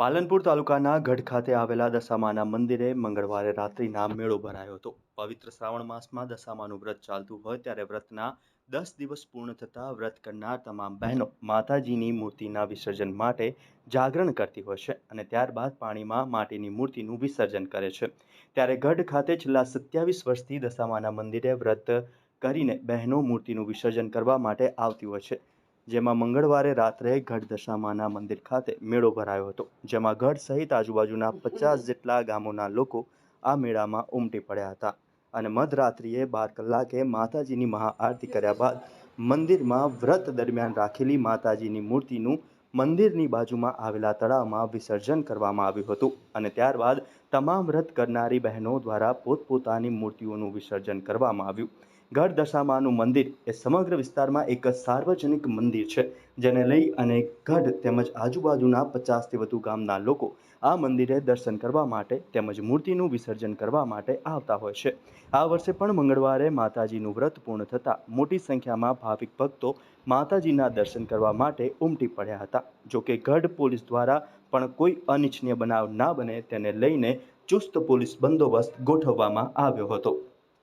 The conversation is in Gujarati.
પાલનપુર તાલુકાના ગઢ ખાતે આવેલા દશામાના મંદિરે મંગળવારે રાત્રિના મેળો ભરાયો હતો. પવિત્ર શ્રાવણ માસમાં દશામાનું વ્રત ચાલતું હોય ત્યારે વ્રતના દસ દિવસ પૂર્ણ થતાં વ્રત કરનાર તમામ બહેનો માતાજીની મૂર્તિના વિસર્જન માટે જાગરણ કરતી હોય છે અને ત્યારબાદ પાણીમાં માટીની મૂર્તિનું વિસર્જન કરે છે. ત્યારે ગઢ ખાતે છેલ્લા સત્યાવીસ વર્ષથી દશામાના મંદિરે વ્રત કરીને બહેનો મૂર્તિનું વિસર્જન કરવા માટે આવતી હોય છે. જેમાં મંગળવારે રાત્રે ગઢ દશામાના મંદિર ખાતે મેળો ભરાયો હતો, જેમાં ગઢ સહિત આજુબાજુના પચાસ જેટલા ગામોના લોકો આ મેળામાં ઉમટી પડ્યા હતા અને મધરાત્રિએ બાર કલાકે માતાજીની મહાઆરતી કર્યા બાદ મંદિરમાં વ્રત દરમિયાન રાખેલી માતાજીની મૂર્તિનું મંદિરની બાજુમાં આવેલા તળાવમાં વિસર્જન કરવામાં આવ્યું હતું અને ત્યારબાદ તમામ વ્રત કરનારી બહેનો દ્વારા પોતપોતાની મૂર્તિઓનું વિસર્જન કરવામાં આવ્યું. ગઢ દશામાનું મંદિર એ સમગ્ર વિસ્તારમાં એક સાર્વજનિક મંદિર છે, જેને લઈ અને ગઢ તેમજ આજુબાજુના પચાસથી વધુ ગામના લોકો આ મંદિરે દર્શન કરવા માટે તેમજ મૂર્તિનું વિસર્જન કરવા માટે આવતા હોય છે. આ વર્ષે પણ મંગળવારે માતાજીનું વ્રત પૂર્ણ થતાં મોટી સંખ્યામાં ભાવિક ભક્તો માતાજીના દર્શન કરવા માટે ઉમટી પડ્યા હતા. જોકે ગઢ પોલીસ દ્વારા પણ કોઈ અનિચ્છનીય બનાવ ના બને તેને લઈને ચુસ્ત પોલીસ બંદોબસ્ત ગોઠવવામાં આવ્યો હતો.